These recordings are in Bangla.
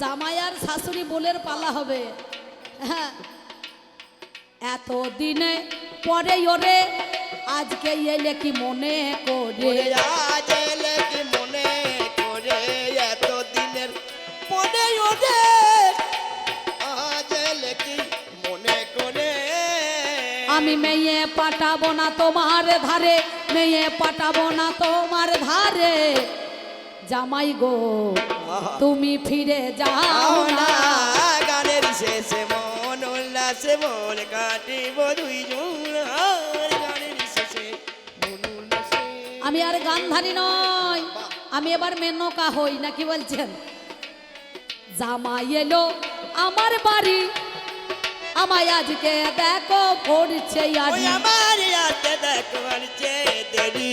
জামাই আর শাশুড়ি বোলের পালা হবে। হ্যাঁ। এত দিনে পরে ওরে আজকে এলে কি মনে করে? ওরে আজ এলে কি মনে করে? ওরে আজ এলে কি মনে করে? আমি মেয়ে পাঠাবো না তোমার ধারে মেয়ে পাঠাবো না তোমার ধারে। জামাই গো তুমি ফিরে যাও না গানের শেষে মন উল্লাসে মন কাটিব দুইজন আর গানের শেষে আমি আর গান্ধারী নয় আমি এবার মেনকা হই না কি বলছেন? জামাই এলো আমার বাড়ি আমায় আজকে দেখো পড়ছে আমার চেয়ে দেরি।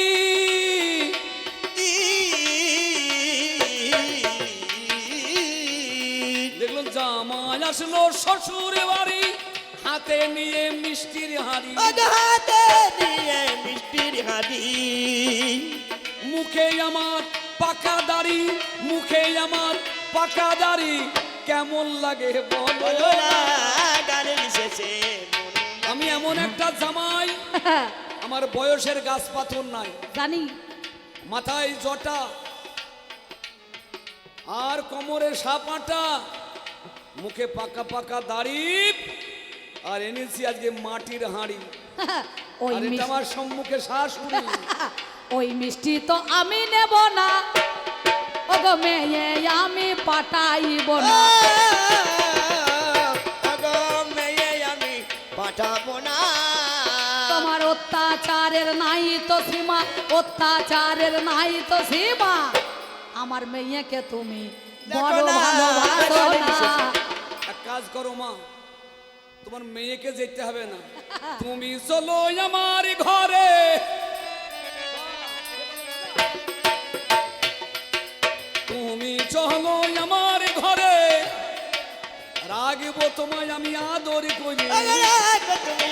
আসলো শ্বশুর বাড়ি। হাতে নিয়ে মিষ্টির হাড়ি। হাতে দিয়ে মিষ্টির হাড়ি। মুখে আমার পাকা দাড়ি মুখে আমার পাকা দাড়ি। কেমন লাগে বলো মন। আমি এমন একটা জামাই আমার বয়সের গাছ পাথর নাই। জানি। মাথায় জটা আর কোমরে সাপাটা মুখে পাকা পাকা দাড়ি আর এনেছি আজকে মাটির হাঁড়ি। ওই আর এটা আমার সম্মুখে শাশুড়ি। ওই মিষ্টি তো আমি নেব না। ওগো মেয়ে আমি পাঠাইব না। মেয়ে আমি পাঠাবো না। তোমার অত্যাচারের নাই তো সীমা অত্যাচারের নাই তো সীমা। আমার মেয়েকে তুমি বড় ভালোবাসো না। কাজ করো মা। তোমার মেয়েকে যেতে হবে না। তুমি চলো আমার ঘরে। তুমি চলো আমার ঘরে। রাগবো তোমায় আমি আদর করি।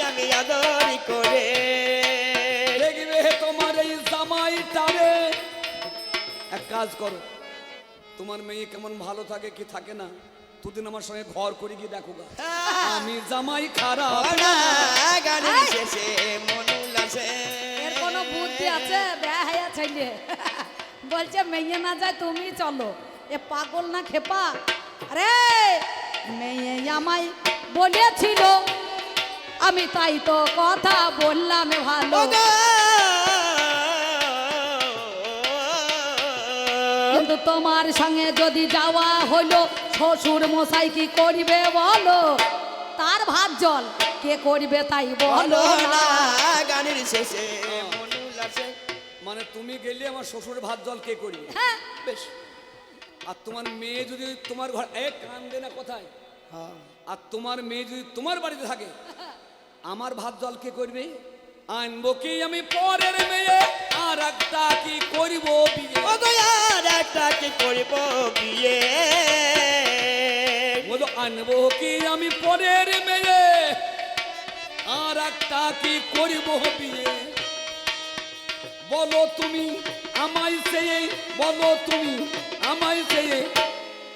আমি আদরি করে দেখবে তোমার এই এক কাজ করো। তোমার মেয়ে কেমন ভালো থাকে কি থাকে না? দুদিন আমার সঙ্গে ঘর করে গিয়ে দেখো গা। আমি জামাই খারাপ। না গানের শেষে মন উল্লাসে। এর কোনো বুদ্ধি আছে? বেহায়া ছেলে বলছে মেয়ে না যায় তুমি চলো। এ পাগল না খেপা? আরে মেয়ে আমায় বলেছিল। আমি তাই তো কথা বললাম ভালো। কিন্তু তোমার সঙ্গে যদি যাওয়া হলো শ্বশুর মশাই কি করবে বলো? তার ভাত জল কে করবে তাই বলো না? গানের শেষে মন মানে তুমি গেলে আমার শ্বশুর ভাত জল কে করবে? হ্যাঁ। বেশ। আর তোমার মেয়ে যদি তোমার ঘর এক কান দে না কোথায়। আর তোমার মেয়ে যদি তোমার বাড়িতে থাকে আমার ভাত জল কে করবে? আনব কি আমি পরের মেয়ে? আর একটা কি করিব বিয়ে? আর একটা কি করব বিয়ে? বলো আনব কি আমি পরের মেয়ে? আর একটা কি করিব বিয়ে? বলো তুমি আমায় চেয়ে বলো তুমি আমায় চেয়ে।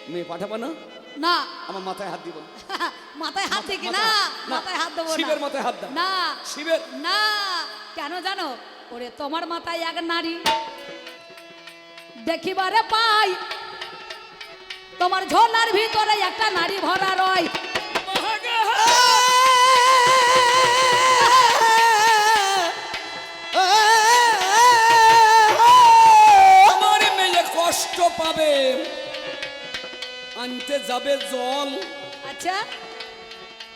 মেয়ে পাঠাবো না? না। আমার মাথায় হাত দিব মাথায় হাত দেখি না? মাথায় হাত দেবো শিবের মাথায় হাত দাও। না। শিবের? না। কেন জানো? ওরে তোমার মাথায় এক নারী দেখিবারে পাই। তোমার ঝোলার ভিতরে একটা নারী ভরা রয়। আমার মেয়ে কষ্ট পাবে। আনতে যাবে জল। আচ্ছা।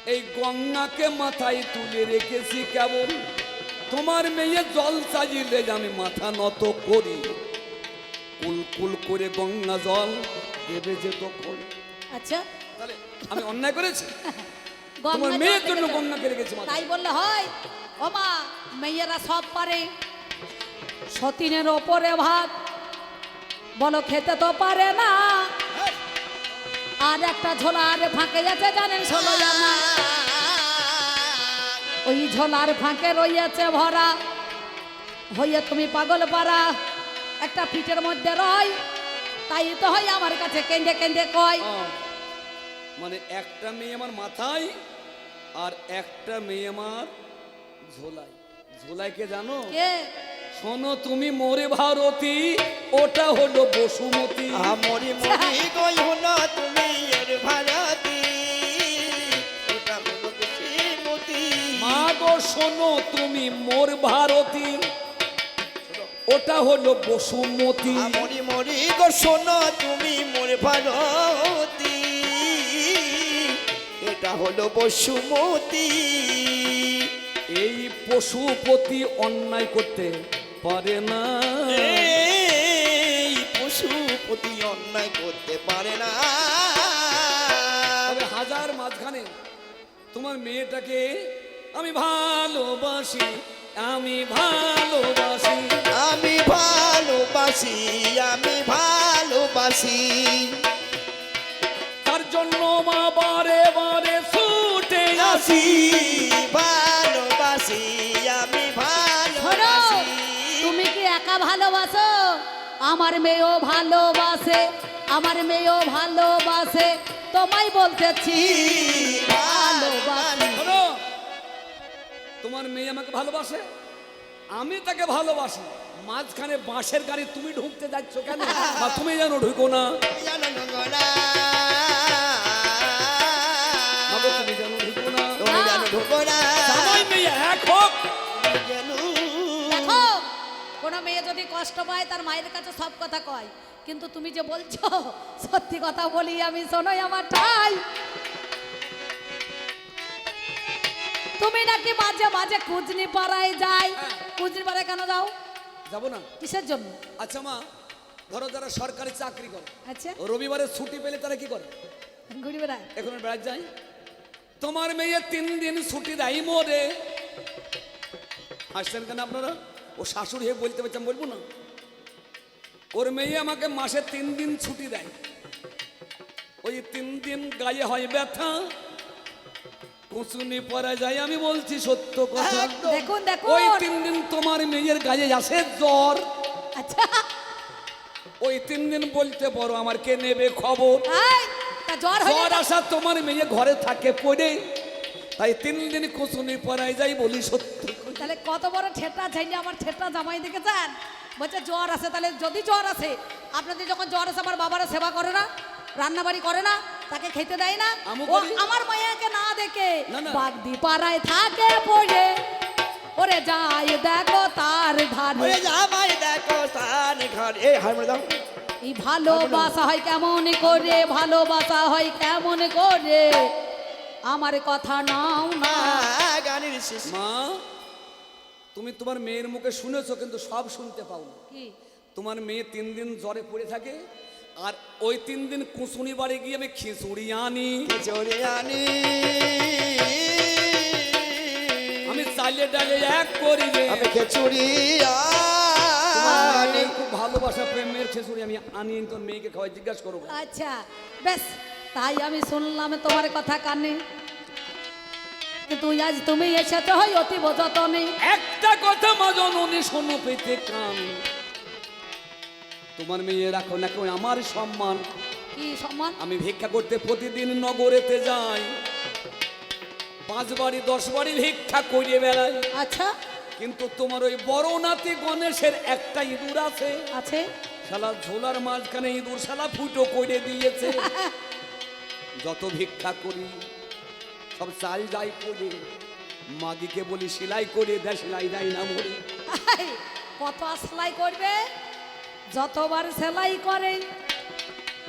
এই গঙ্গাকে মাথায় তুলে রেখেছি কেবল। তোমার মেয়ে জল চাইলে আমি মাথা নত করি। কুল কুল করে গঙ্গা জল। দেবে যে তখন। আচ্ছা। তাহলে আমি অন্যায় করেছি? তোমার গঙ্গা মেয়ের জন্য রেখেছি তাই বললে হয় ও মা মেয়েরা সব পারে। সতীনের ওপরে ভাত বলো খেতে তো পারে না। আর একটা ঝোলার ফাঁকে আছে জানেন ষোলো জানা ওই ঝোলার ফাঁকে রইয়াছে ভরা। হইয়া তুমি পাগল পারা। একটা পিঠের মধ্যে রয় তাই তো হয় আমার কাছে কেঁদে কেঁদে কয়। মানে একটা মেয়ে আমার মাথায় আর একটা মেয়ে আমার ঝোলায়। ঝোলাইকে জানো? কে? শোনো তুমি মোরে ভারতী ওটা হলো বসুমতী। আমরি মরি গই হলো তুমি এর ভারতী ওটা হলো শ্রীমতী মা গো শোনো তুমি মোর ভারতী ওটা হলো বসুমতী। আমরি মরি গো শোনো তুমি মোর ভারতী। এটা হলো বসুমতী। এই পশুপতি অন্যায় করতে পারে না। এই পশুপতি অন্যায় করতে পারে না। তবে হাজার মাঝখানে তোমার মেয়েটাকে আমি ভালোবাসি আমি ভালোবাসি। আমি ভালোবাসি আমি ভালোবাসি। তার জন্য মা বারে বারে ছুটে আসি। ভালোবাসি আমি ভালোবাসি। তুমি কি একা ভালোবাসো? আমার মেয়েও ভালোবাসে আমার মেয়েও ভালোবাসে। তোমায় বলতেছি তোমার মেয়ে আমাকে ভালোবাসে আমি তাকে ভালোবাসি। মাঝখানে বাঁশের গাড়ি তুমি ঢুকতে যাচ্ছ কেন? বা তুমি যেন ঢুকো না। জানো না তুমি যেন ঢুকো না। তুমি জানো ঢুকো না। এক হোক। কোনো মেয়ে যদি কষ্ট পায় তার মায়ের কাছে সব কথা কয়। কিন্তু তুমি যে বলছো সত্যি কথা বলি আমি শোনোই আমার ঠাই। তুমি নাকি মাঝে মাঝে কুজনি পাড়ায় যাই? কুজনি পাড়ায় কেন যাও? যাব না? কিসের জন্য? আচ্ছা মা ধরো যারা সরকারি চাকরি করে আচ্ছা। রবিবারে ছুটি পেলে তারা কি করে? ঘুরি বেড়ায়। এখন বেড়াতে যায় তোমার মেয়ে তিন দিন ছুটি দেয় মোরে। হাসছেন কেন আপনারা? ও শাশুড়ি হয়ে বলতে পারছেন বলব না। ওর মেয়ে আমাকে মাসে তিন দিন ছুটি দেয়। ওই তিন দিন গায়ে হয় ব্যথা কুচুনি পরে যায় আমি বলছি সত্য কথা। একদম। দেখুন দেখুন। ওই তিন দিন তোমার মেয়ের গায়ে আসে জ্বর। আচ্ছা। ওই তিন দিন বলতে পারো আমার কে নেবে খবর? এই, জ্বর আসা তোমার মেয়ে ঘরে থাকে পড়ে। তাই তিন দিন কুচুনি পরাই যাই বলি সত্য তাহলে কত বড় ঠেটা চাইলে আমার ঠেটা জামাই দেখেছেন? বলছে জ্বর আছে। তাহলে যদি জ্বর আছে আপনাদের যখন জ্বর আছে আমার বাবারা সেবা করে না? রান্নাবাড়ি করে না? তাকে খেতে দেয় না? ও আমার মায়াকে না দেখে। বাগদি পাড়ায় থাকে পড়ে। ওরে যাই দেখো তার ধারে ওরে জামাই দেখো স্থান ঘরে এই হারমোনি দাও। এই ভালোবাসা হয় কেমন করে? ভালোবাসা হয় কেমন করে? আমার কথা নাও না। গানের শেষ। মা তুমি তোমার মেয়ের মুখে শুনেছো কিন্তু সব শুনতে পাও না কি? তোমার মেয়ে তিন দিন জ্বরে পড়ে থাকে। আর ওই তিন দিন কুসুনি বাড়ি গিয়ে আমি খিচুড়ি আনি। চলে আনি। আমি চালে ডালে এক করি রে। আমি খিচুড়ি আনি। খুব ভালোবাসা প্রেমের খিচুড়ি আমি আনি তোর মেয়েকে খাওয়াই জিজ্ঞাসা করব আচ্ছা বেশ তাই আমি শুনলাম তোমার কথা কানে। তুই আজ তুমি এসেছ হয় অতি যতনে। একটা কথা মা জননী শোনো পেতে কান। তোমার মেয়ে রাখো না কেউ আমার সম্মান। কি সম্মান? আমি ভিক্ষা করতে প্রতিদিন নগরেতে যাই। পাঁচ বাড়ি দশ বাড়ি ভিক্ষা করিয়ে বেড়াই। আচ্ছা। কিন্তু তোমার ওই বড় নাতি গণেশের একটা ইঁদুর আছে। আছে। শালা ঝোলার মাঝখানে ইঁদুর শালা ফুটো করে দিয়েছে। যত ভিক্ষা করি সব চাল যাই করি। মাগিকে বলি সেলাই করে দেয় সেলাই দেয় না মরে। কত আর সেলাই করবে? যতবার সেলাই করে,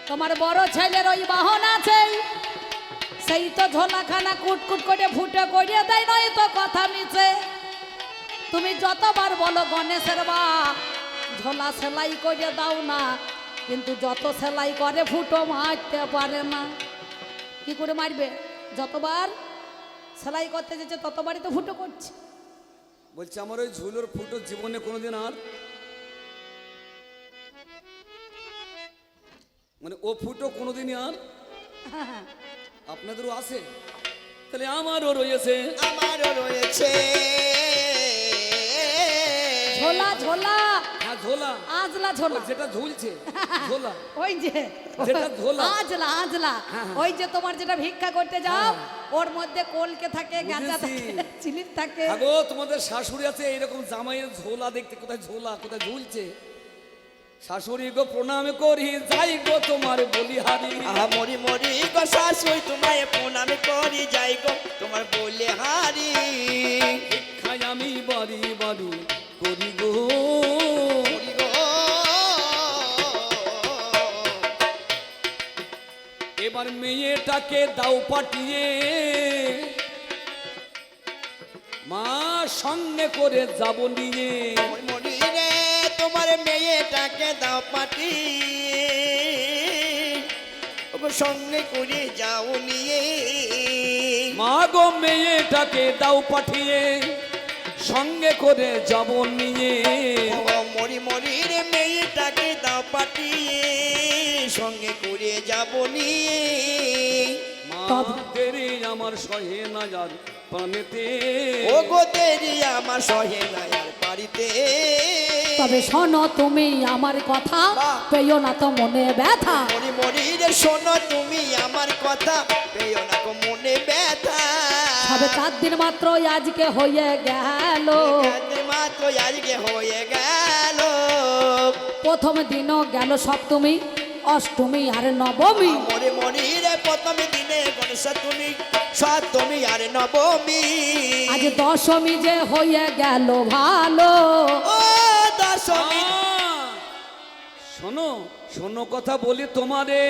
তোমার বড় ছেলের ওই বাহন আছে, সেই তো ঝোলাখানা কুটকুট করে ফুটে করিয়ে দেয় নয় তো কথা মিছে। তুমি যতবার বলো, গণেশের বা ঝোলা সেলাই করে দাও না, কিন্তু যত সেলাই করে ফুটো মারতে পারে না। কি করে মারবে? যতবার সেলাই করতে যেছে, ততবারই তো ফুটো করছে। বলছে, আমার ওই ঝুলোর ফুটো জীবনে কোনোদিন আর মানে ও ফুটো কোনোদিনই আর আপনাদেরও আছে? তাহলে আমারও রয়েছে। আমারও রয়েছে। ঝোলা ঝোলা। হ্যাঁ ঝোলা। আজলা ঝোলা। যেটা ঝুলছে ঝোলা। ওই যে। যেটা ঝোলা। আজলা আজলা। হ্যাঁ, হ্যাঁ। ওই যে তোমার যেটা ভিক্ষা করতে যাও ওর মধ্যে কলকে থাকে গাঁজা। থাকে চিলির থাকে। আগো তোমাদের শাশুড়ি আছে এইরকম জামাইয়ের ঝোলা দেখতে কোথায় ঝোলা কোথায় ঝুলছে? শাশুড়ি গো প্রণাম করি যাই গো তোমার বলিহারি। আহা মরি মরি গো শাশুই তোমায় প্রণাম করি যাই গো তোমার বলে হারি খাই আমি বাড়ি বাড়ি করি গো। এবার মেয়েটাকে দাও পাঠিয়ে মা সঙ্গে করে যাব নিয়ে। মরি মরি রে তোমার মেয়েটাকে দাও পাটি। সঙ্গে করে যাও নিয়ে। মা গো মেয়েটাকে দাও পাঠিয়ে সঙ্গে করে যাব নিয়ে। মরি মরি রে মেয়েটাকে দাও পাঠিয়ে সঙ্গে করে যাব নিয়ে। দেরি আমার সহে না যার পানেতে। ও গো দেরি আমার সহে নাই আর বাড়িতে। তবে শোনো তুমি আমার কথা। পেও না তো মনে ব্যথা। মরি মরি রে শোনো তুমি আমার কথা পেও না তো মনে ব্যথা। তবে চার দিন মাত্র আজকে হয়ে গেল। মাত্র আজকে হয়ে গেল। প্রথম দিনও গেল সপ্তমী অষ্টমী আর নবমী। মরি মরি প্রথম দিনে গণেশ তুমি সপ্তমী আর নবমী। আজ দশমী যে হয়ে গেল ভালো। ও দশমী। শোনো শোনো কথা বলি তোমারে।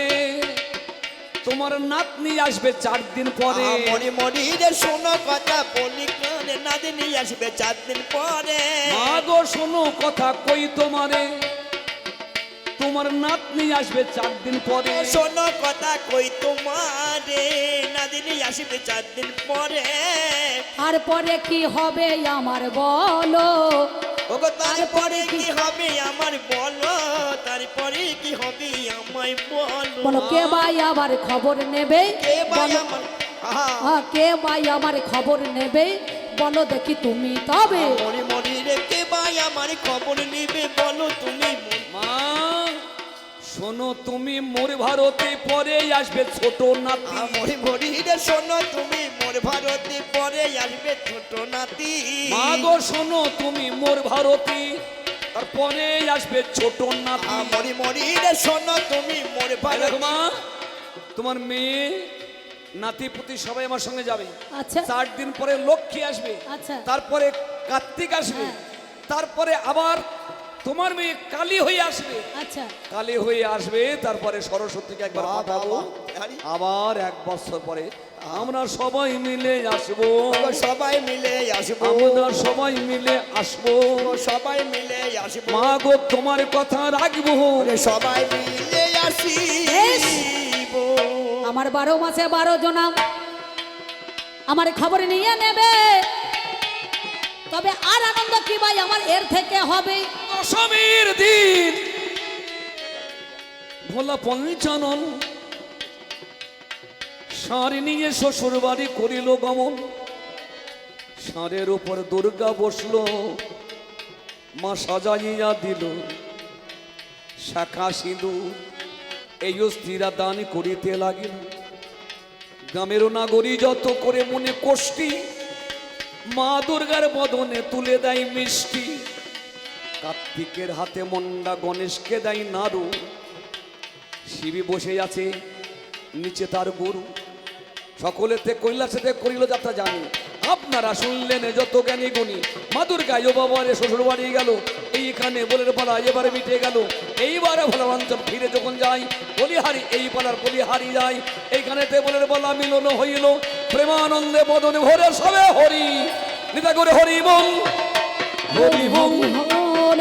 তোমার নাতনি আসবে চার দিন পরে। মরি মরি রে শোনো কথা বলি কানে নাদিনী আসবে চার দিন পরে। মা গো শোনো কথা কই তোমারে। তোমার নাতনি আসবে চার দিন পরে। শোনো কথা কই তোমারে নাদিনী আসবে চার দিন পরে। আর পরে কি হবে আমার বলো? ওগো তারপরে কি হবে? আমার বলো? তারপরে কি হবে আমায় বলো? বলো কে ভাই আবার খবর নেবে? কে ভাই বলো আমার হ্যাঁ, কে ভাই আমার খবর নেবে? বলো দেখি তুমি তবে। মরি মরি রে কে ভাই আমার খবর নেবে বলো তুমি মা শোনো তুমি মোর ভারতে পরে আসবে ছোট নাতি। মরি মরি রে শোনো তুমি মোর ভারতে পরে আসবে ছোট নাতি। মা গো শোনো তুমি মোর ভারতী তারপরে আসবে ছোট নাতি। মরি মরি রে শোনো তুমি মোর ভারতে মা তোমার মেয়ে নাতি পুতি সবাই আমার সঙ্গে যাবে। আচ্ছা। চার দিন পরে লক্ষ্মী আসবে। আচ্ছা। তারপরে কার্তিক আসবে। হ্যাঁ। তারপরে আবার তোমার মেয়ে কালী হয়ে আসবে। আচ্ছা। কালী হয়ে আসবে তারপরে সরস্বতীকে একবার পাঠাবো। আবার এক বছর পরে আমরা সবাই মিলে আসব। সবাই মিলে আসব। আমরা সবাই মিলে আসব। সবাই মিলে আসব। মা গো তোমার কথা রাখব। সবাই মিলে। আসিব। আমার বারো মাসে বারো জনা আমার খবর নিয়ে নেবে। তবে আর আনন্দ কি ভাই আমার এর থেকে হবে? দশমীর দিন। ভোলা পঞ্চানন ষাঁড় নিয়ে শ্বশুর বাড়ি করিল গমন। ষাঁড়ের উপর দুর্গা বসল, মা সাজাইয়া দিল। শাখা সিঁদুর এই স্ত্রীরা দান করিতে লাগিল। গ্রামের নাগরী যত করে মনে কষ্টি, মা দুর্গার বদনে তুলে দেয় মিষ্টি। কার্তিকের হাতে মন্ডা গণেশকে দেয় নাড়ু। শিবি বসে আছে নিচে তার গরু। সকলেতে কৈলাসেতে করিল যাত্রা জানি। আপনারা শুনলেন যত জ্ঞানী গুণী। মা গায়ে বাবারে শ্বশুর বাড়ি গেল। এইখানে বলের পালা এবারে মিটে গেল। এইবারে ভোলাবাঞ্চল ফিরে যখন যাই, বলিহারি, এই পালার বলিহারি যাই। এইখানেতে বলের পালা মিলন হইল। প্রেমানন্দে বদনে ভরে সবে হরি। নিতা করে হরি বল।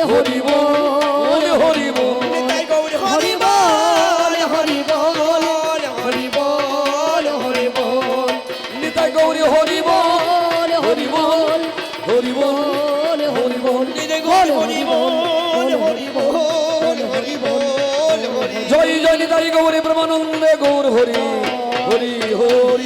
হরি বল হরি বল তাই গৌর হরি বল হরি বল হরি বল হরি বল নিতাই গৌরী হরি বল হরি বল হরি বল হরি বল নিরে গোল হরি বল হরি বল হরি বল হরি জয় জয় নিতাই গৌরী ব্রহ্মানন্দে গৌর হরি হরি হরি।